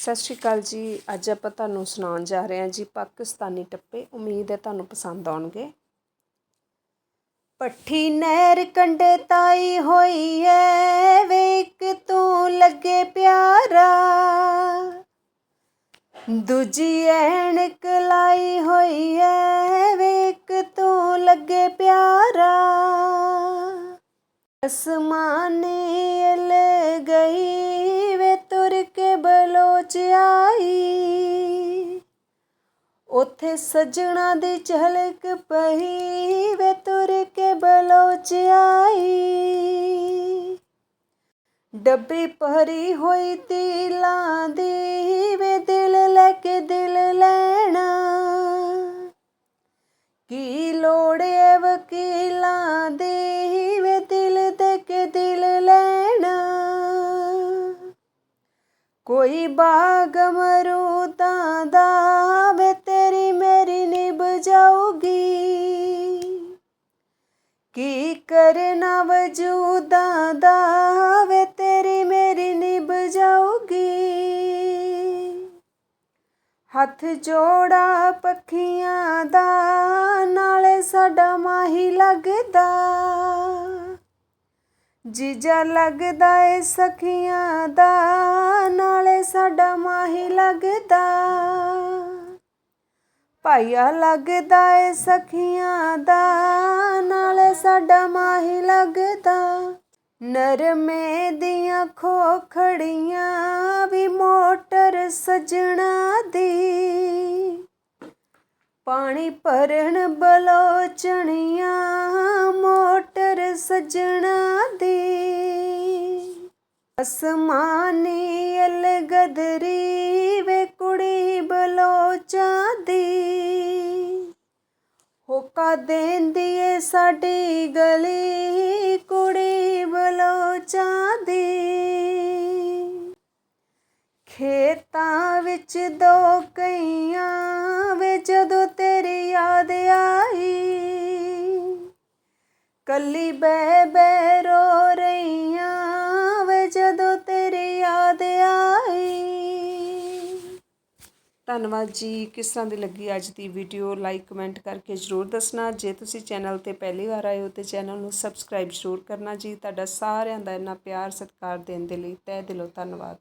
ਸਤਿ ਸ਼੍ਰੀ ਅਕਾਲ ਜੀ। ਅੱਜ ਆਪਾਂ ਤੁਹਾਨੂੰ ਸੁਣਾਉਣ ਜਾ ਰਹੇ ਹਾਂ ਜੀ ਪਾਕਿਸਤਾਨੀ ਟੱਪੇ। ਉਮੀਦ ਹੈ ਤੁਹਾਨੂੰ ਪਸੰਦ ਆਉਣਗੇ। ਪੱਠੀ ਨਹਿਰ ਕੰਡੇ ਤਾਈ ਹੋਈ ਐ, ਵੇਖ ਤੂੰ ਲੱਗੇ ਪਿਆਰਾ। ਦੂਜੀ ਐਣਕ ਲਾਈ ਹੋਈ ਐ, ਵੇਖ ਤੂੰ ਲੱਗੇ ਪਿਆਰਾ। ਅਸਮਾਨੇ ਅਲ ਗਈ ਕੇ ਬਲੋਚ ਆਈ ਉਥੇ ਸਜਣਾ ਦੀ ਝਲਕ ਪਈ ਵੇ ਤੁਰ ਕੇ ਬਲੋਚ ਆਈ ਡੱਬੀ ਭਰੀ ਹੋਈ ਤੀਲਾਂ ਦੀ ਵੇ ਦਿਲ ਕੋਈ ਬਾਗ ਮਰੂਦਾਂ ਦਾ ਵੇ ਤੇਰੀ ਮੇਰੀ ਨਿਭ ਜਾਊਗੀ। ਕੀ ਕਰਨਾ ਵਜੂਦਾਂ ਦਾ ਵੇ ਤੇਰੀ ਮੇਰੀ ਨਿਭ ਜਾਊਗੀ। ਹੱਥ ਜੋੜਾ ਪੱਖੀਆਂ ਦਾ, ਨਾਲੇ ਸਾਡਾ ਮਾਹੀ ਲੱਗਦਾ। ਜੀਜਾ ਲੱਗਦਾ ਏ ਸਖੀਆਂ ਦਾ, ਨਾਲੇ ਸਾਡਾ ਮਾਹੀ ਲੱਗਦਾ। ਭਾਈਆ ਲੱਗਦਾ ਏ ਸਖੀਆਂ ਦਾ, ਨਾਲੇ ਸਾਡਾ ਮਾਹੀ ਲੱਗਦਾ। ਨਰਮੇ ਦੀਆਂ ਖੋਖੜੀਆਂ ਵੀ ਮੋਟਰ ਸਜਣਾ ਦੀ। ਪਾਣੀ ਭਰਨ ਬਲੋਚਣੀਆਂ ਮੋਟਰ ਸਜਣਾ ਅਸਮਾਨੀ ਅਲ ਗਦਰੀ ਵੇ ਕੁੜੀ ਬਲੋਚਾਂ ਦੀ ਹੋਕਾ ਦੇਂਦੀ ਏ ਸਾਡੀ ਗਲੀ, ਕੁੜੀ ਬਲੋਚਾਂ ਦੀ ਖੇਤਾਂ ਵਿੱਚ ਦੋ ਕਈਆਂ ਵੇ ਜਦੋਂ ਤੇਰੀ ਯਾਦ ਆਈ। ਕੱਲੀ ਬੈ ਬੈ ਧੰਨਵਾਦ ਜੀ। ਕਿਸ ਤਰ੍ਹਾਂ ਦੀ ਲੱਗੀ ਅੱਜ ਦੀ ਵੀਡੀਓ ਲਾਈਕ ਕਮੈਂਟ ਕਰਕੇ ਜਰੂਰ ਦੱਸਣਾ। ਜੇ ਤੁਸੀਂ ਚੈਨਲ ਤੇ ਪਹਿਲੀ ਵਾਰ ਆਏ ਹੋ ਤੇ ਚੈਨਲ ਨੂੰ ਸਬਸਕ੍ਰਾਈਬ ਜਰੂਰ ਕਰਨਾ ਜੀ। ਤੁਹਾਡਾ ਸਾਰਿਆਂ ਦਾ ਇੰਨਾ ਪਿਆਰ, ਸਤਿਕਾਰ ਦੇਣ ਦੇ ਲਈ ਤਹਿ ਦਿਲੋਂ ਧੰਨਵਾਦ।